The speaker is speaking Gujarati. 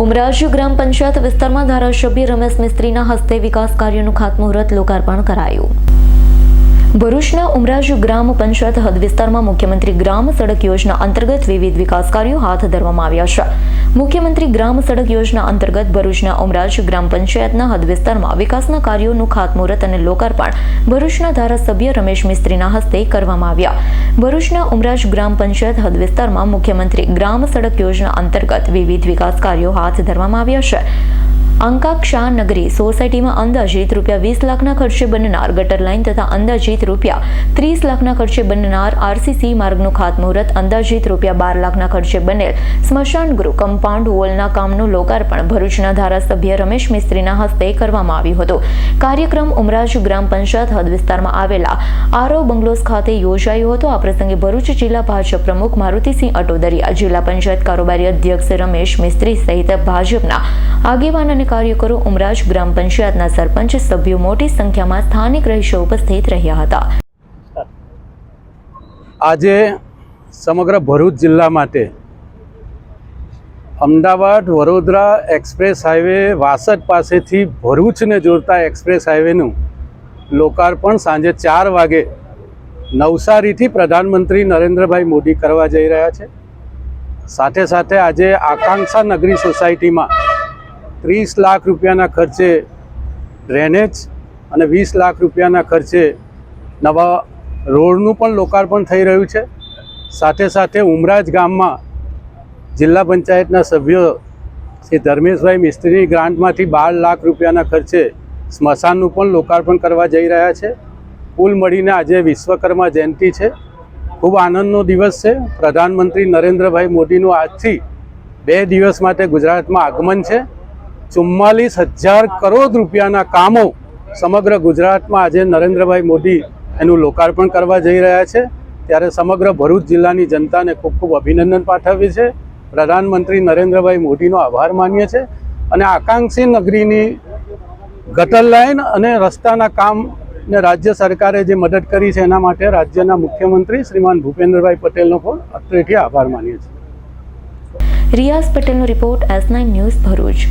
ઉમરાજુ ગ્રામ પંચાયત વિસ્તારમાં ધારાસભ્ય રમેશ મિસ્ત્રીના હસ્તે વિકાસ કાર્યોનું ખાતમુહૂર્ત લોકાર્પણ કરાયું. ભરૂચના ઉમરાજુ ગ્રામ પંચાયત હદ વિસ્તારમાં મુખ્યમંત્રી ગ્રામ સડક યોજના અંતર્ગત વિવિધ વિકાસ કાર્યો હાથ ધરવામાં આવ્યા છે. મુખ્યમંત્રી ગ્રામ સડક યોજના અંતર્ગત ભરૂચના ઉમરાજુ ગ્રામ પંચાયતના હદ વિસ્તારમાં વિકાસના કાર્યોનું ખાતમુહૂર્ત અને લોકાર્પણ ભરૂચના ધારાસભ્ય રમેશ મિસ્ત્રીના હસ્તે કરવામાં આવ્યા. ભરૂચના ઉમરાજ ગ્રામ પંચાયત હદ વિસ્તારમાં મુખ્યમંત્રી ગ્રામ સડક યોજના અંતર્ગત વિવિધ વિકાસ કાર્યો હાથ ધરવામાં આવ્યા છે. અંકાક્ષા નગરી સોસાયટીમાં અંદાજિત રૂપિયા વીસ લાખના ખર્ચે બનનાર ગટર લાઇન તથા અંદાજિત રૂપિયા ત્રીસ લાખના ખર્ચે બનનાર આરસીસી માર્ગનું ખાતમુહૂર્ત, અંદાજિત રૂપિયા બાર લાખના ખર્ચે બનેલ સ્મશાન ગૃહ, કમ્પાઉન્ડ વોલના કામનું લોકાર્પણ ભરૂચના ધારાસભ્ય રમેશ મિસ્ત્રીના હસ્તે કરવામાં આવ્યું હતું. કાર્યક્રમ ઉમરાજ ગ્રામ પંચાયત હદ વિસ્તારમાં આવેલા આરો બંગલોસ ખાતે યોજાયો હતો. આ પ્રસંગે ભરૂચ જિલ્લા ભાજપ પ્રમુખ મારુતિસિંહ અટોદરિયા, જિલ્લા પંચાયત કારોબારી અધ્યક્ષ રમેશ મિસ્ત્રી સહિત ભાજપના આગેવાન અને કાર્યકરો ઉમરાજ ગ્રામ પંચાયતના સરપંચ સભ્યો મોટી સંખ્યામાં સ્થાનિક રહીશો ઉપસ્થિત રહ્યા હતા. આજે સમગ્ર ભરૂચ જિલ્લા માટે અમદાવાદ વડોદરા એક્સપ્રેસ હાઈવે વાસદ પાસેથી ભરૂચને જોડતા એક્સપ્રેસ હાઈવેનું લોકાર્પણ સાંજે ચાર વાગે નવસારીથી પ્રધાનમંત્રી નરેન્દ્રભાઈ મોદી કરવા જઈ રહ્યા છે. સાથે સાથે આજે આકાંક્ષા નગરી સોસાયટીમાં ત્રીસ લાખ રૂપિયાના ખર્ચે ડ્રેનેજ અને વીસ લાખ રૂપિયાના ખર્ચે નવા રોડનું પણ લોકાર્પણ થઈ રહ્યું છે. સાથે સાથે ઉમરાજ ગામમાં જિલ્લા પંચાયતના સભ્યો શ્રી ધર્મેશભાઈ મિસ્ત્રીની ગ્રાન્ટમાંથી બાર લાખ રૂપિયાના ખર્ચે સ્મશાનનું પણ લોકાર્પણ કરવા જઈ રહ્યા છે. કુલ મળીને આજે વિશ્વકર્મા જયંતિ છે. ખૂબ આનંદનો દિવસ છે. પ્રધાનમંત્રી નરેન્દ્રભાઈ મોદીનું આજથી બે દિવસ માટે ગુજરાતમાં આગમન છે. ચુમ્માલીસ હજાર કરોડ રૂપિયાના કામો સમગ્ર ગુજરાતમાં આજે નરેન્દ્રભાઈ મોદી એનું લોકાર્પણ કરવા જઈ રહ્યા છે. ત્યારે સમગ્ર ભરૂચ જિલ્લાની જનતાને ખૂબ ખૂબ અભિનંદન પાઠવીએ છે પ્રધાનમંત્રી નરેન્દ્રભાઈ મોદીનો આભાર માનીએ છે અને આકાંક્ષી નગરીની ગટર લાઇન અને રસ્તાના કામને રાજ્ય સરકારે જે મદદ કરી છે એના માટે રાજ્યના મુખ્યમંત્રી શ્રીમાન ભૂપેન્દ્રભાઈ પટેલનો પણ અત્રેથી આભાર માનીએ છીએ. રિયાઝ પટેલનો report S nine news Bharuch.